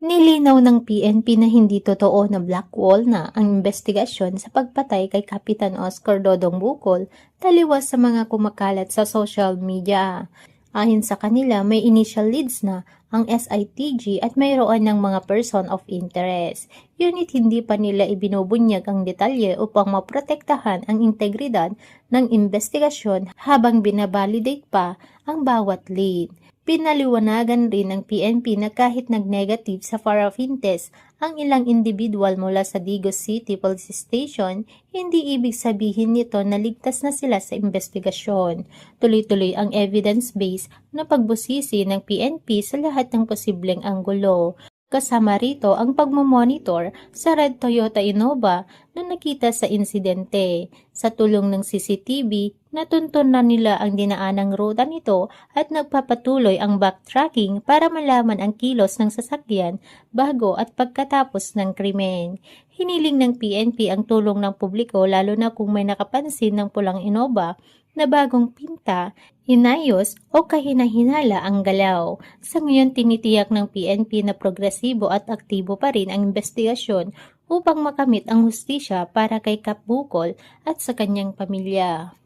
Nilinaw ng PNP na hindi totoo na black wall na ang investigasyon sa pagpatay kay Kapitan Oscar Dodong Bukol taliwas sa mga kumakalat sa social media. Ayon sa kanila, may initial leads na ang SITG at mayroon ng mga person of interest. Ngunit hindi pa nila ibinubunyag ang detalye upang maprotektahan ang integridad ng investigasyon habang binabalidate pa ang bawat lead. Pinaliwanagan rin ng PNP na kahit nag-negative sa paraffin test ang ilang individual mula sa Digos City Police Station, hindi ibig sabihin nito na ligtas na sila sa investigasyon. Tuloy-tuloy ang evidence-based na pagbusisi ng PNP sa lahat ng posibleng anggulo. Kasama rito ang pagmamonitor sa Red Toyota Innova na nakita sa insidente. Sa tulong ng CCTV, natuntun na nila ang dinaanang ruta nito at nagpapatuloy ang backtracking para malaman ang kilos ng sasakyan bago at pagkatapos ng krimen. Hiniling ng PNP ang tulong ng publiko lalo na kung may nakapansin ng pulang Innova na bagong pinta, inayos o kahinahinala ang galaw. Sa ngayon tinitiyak ng PNP na progresibo at aktibo pa rin ang investigasyon upang makamit ang hustisya para kay Kap Bukol at sa kanyang pamilya.